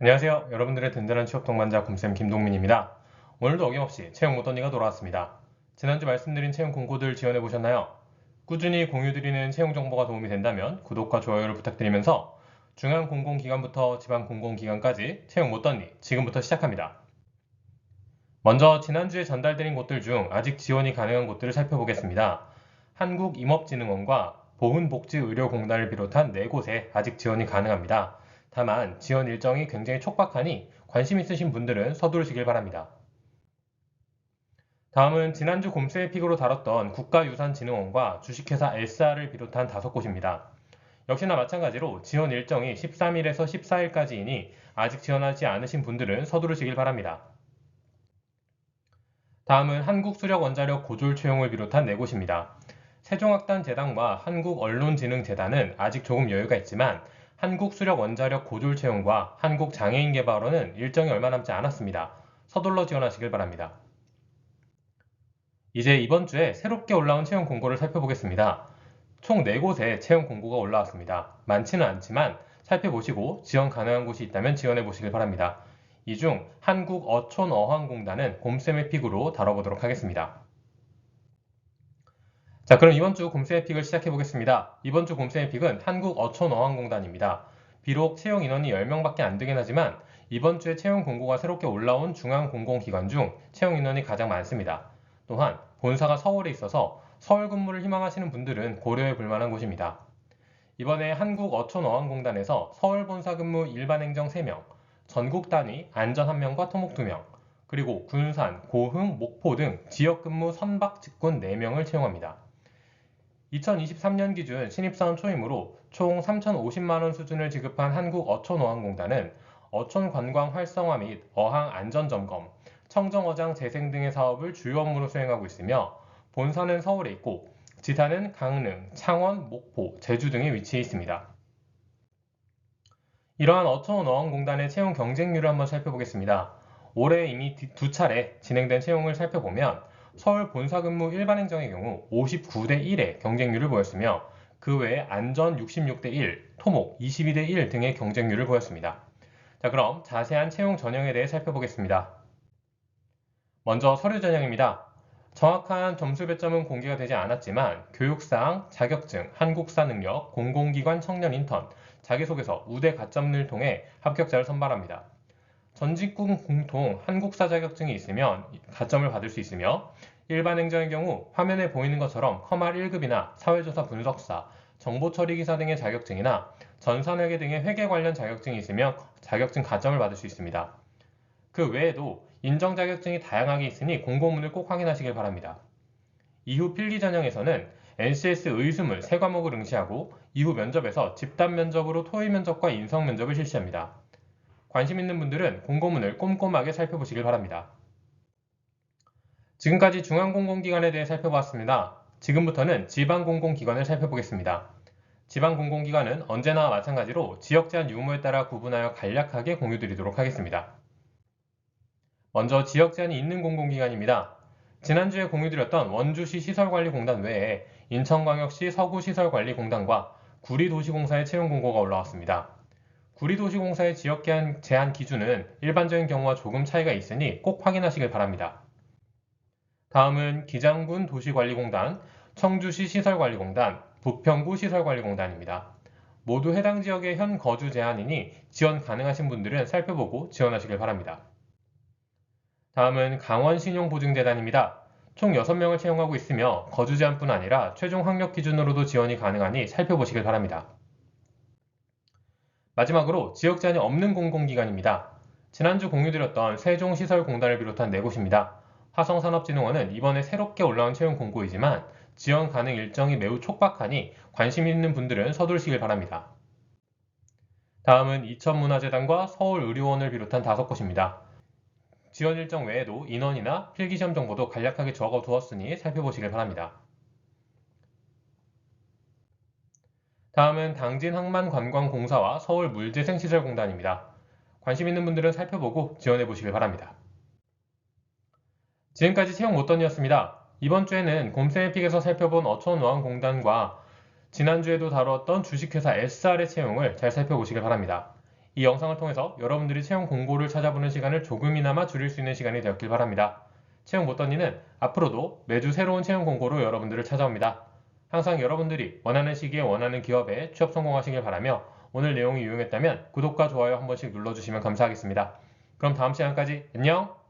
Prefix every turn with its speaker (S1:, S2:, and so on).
S1: 안녕하세요. 여러분들의 든든한 취업 동반자 곰쌤 김동민입니다. 오늘도 어김없이 채용 못언니가 돌아왔습니다. 지난주 말씀드린 채용 공고들 지원해 보셨나요? 꾸준히 공유드리는 채용 정보가 도움이 된다면 구독과 좋아요를 부탁드리면서 중앙 공공기관부터 지방 공공기관까지 채용 못언니 지금부터 시작합니다. 먼저 지난주에 전달드린 곳들 중 아직 지원이 가능한 곳들을 살펴보겠습니다. 한국임업진흥원과 보훈복지의료공단을 비롯한 4곳에 아직 지원이 가능합니다. 다만 지원 일정이 굉장히 촉박하니 관심 있으신 분들은 서두르시길 바랍니다. 다음은 지난주 곰세의 픽으로 다뤘던 국가유산진흥원과 주식회사 엘사를 비롯한 다섯 곳입니다. 역시나 마찬가지로 지원 일정이 13일에서 14일까지이니 아직 지원하지 않으신 분들은 서두르시길 바랍니다. 다음은 한국수력원자력 고졸 채용을 비롯한 네 곳입니다. 세종학단 재단과 한국언론진흥재단은 아직 조금 여유가 있지만 한국수력원자력 고졸 채용과 한국장애인개발원은 일정이 얼마 남지 않았습니다. 서둘러 지원하시길 바랍니다. 이제 이번 주에 새롭게 올라온 채용 공고를 살펴보겠습니다. 총 4곳에 채용 공고가 올라왔습니다. 많지는 않지만 살펴보시고 지원 가능한 곳이 있다면 지원해 보시길 바랍니다. 이 중 한국어촌어항공단은 곰쌤의 픽으로 다뤄보도록 하겠습니다. 자, 그럼 이번 주 곰쌤의 픽을 시작해 보겠습니다. 이번 주 곰쌤의 픽은 한국어촌어항공단입니다. 비록 채용 인원이 10명밖에 안 되긴 하지만 이번 주에 채용 공고가 새롭게 올라온 중앙공공기관 중 채용 인원이 가장 많습니다. 또한 본사가 서울에 있어서 서울 근무를 희망하시는 분들은 고려해 볼 만한 곳입니다. 이번에 한국어촌어항공단에서 서울 본사 근무 일반 행정 3명, 전국 단위 안전 1명과 토목 2명, 그리고 군산, 고흥, 목포 등 지역 근무 선박 직군 4명을 채용합니다. 2023년 기준 신입사원 초임으로 총 3,050만원 수준을 지급한 한국어촌어항공단은 어촌 관광 활성화 및 어항 안전 점검, 청정어장 재생 등의 사업을 주요 업무로 수행하고 있으며 본사는 서울에 있고 지사는 강릉, 창원, 목포, 제주 등에 위치해 있습니다. 이러한 어촌어항공단의 채용 경쟁률을 한번 살펴보겠습니다. 올해 이미 두 차례 진행된 채용을 살펴보면 서울 본사 근무 일반 행정의 경우 59대 1의 경쟁률을 보였으며 그 외에 안전 66대 1, 토목 22대 1 등의 경쟁률을 보였습니다. 자, 그럼 자세한 채용 전형에 대해 살펴보겠습니다. 먼저 서류 전형입니다. 정확한 점수 배점은 공개가 되지 않았지만 교육상, 자격증, 한국사 능력, 공공기관 청년 인턴, 자기소개서, 우대 가점을 통해 합격자를 선발합니다. 전직군 공통 한국사 자격증이 있으면 가점을 받을 수 있으며 일반 행정의 경우 화면에 보이는 것처럼 커말 1급이나 사회조사 분석사, 정보처리기사 등의 자격증이나 전산회계 등의 회계 관련 자격증이 있으면 자격증 가점을 받을 수 있습니다. 그 외에도 인정 자격증이 다양하게 있으니 공고문을 꼭 확인하시길 바랍니다. 이후 필기 전형에서는 NCS 의수물 3과목을 응시하고 이후 면접에서 집단 면접으로 토의 면접과 인성 면접을 실시합니다. 관심 있는 분들은 공고문을 꼼꼼하게 살펴보시길 바랍니다. 지금까지 중앙공공기관에 대해 살펴보았습니다. 지금부터는 지방공공기관을 살펴보겠습니다. 지방공공기관은 언제나 마찬가지로 지역 제한 유무에 따라 구분하여 간략하게 공유드리도록 하겠습니다. 먼저 지역 제한이 있는 공공기관입니다. 지난주에 공유드렸던 원주시 시설관리공단 외에 인천광역시 서구시설관리공단과 구리도시공사의 채용 공고가 올라왔습니다. 구리도시공사의 지역 제한 기준은 일반적인 경우와 조금 차이가 있으니 꼭 확인하시길 바랍니다. 다음은 기장군 도시관리공단, 청주시 시설관리공단, 부평구 시설관리공단입니다. 모두 해당 지역의 현 거주 제한이니 지원 가능하신 분들은 살펴보고 지원하시길 바랍니다. 다음은 강원신용보증재단입니다. 총 6명을 채용하고 있으며 거주 제한뿐 아니라 최종 학력 기준으로도 지원이 가능하니 살펴보시길 바랍니다. 마지막으로 지역 제한이 없는 공공기관입니다. 지난주 공유드렸던 세종시설공단을 비롯한 네 곳입니다. 화성산업진흥원은 이번에 새롭게 올라온 채용 공고이지만 지원 가능 일정이 매우 촉박하니 관심 있는 분들은 서두르시길 바랍니다. 다음은 이천문화재단과 서울의료원을 비롯한 다섯 곳입니다. 지원 일정 외에도 인원이나 필기시험 정보도 간략하게 적어 두었으니 살펴보시길 바랍니다. 다음은 당진항만관광공사와 서울물재생시설공단입니다. 관심 있는 분들은 살펴보고 지원해 보시길 바랍니다. 지금까지 채용 못던이었습니다. 이번 주에는 곰세이픽에서 살펴본 어촌노안공단과 지난주에도 다루었던 주식회사 SR의 채용을 잘 살펴보시길 바랍니다. 이 영상을 통해서 여러분들이 채용 공고를 찾아보는 시간을 조금이나마 줄일 수 있는 시간이 되었길 바랍니다. 채용 못던니는 앞으로도 매주 새로운 채용 공고로 여러분들을 찾아옵니다. 항상 여러분들이 원하는 시기에 원하는 기업에 취업 성공하시길 바라며 오늘 내용이 유용했다면 구독과 좋아요 한 번씩 눌러주시면 감사하겠습니다. 그럼 다음 시간까지 안녕!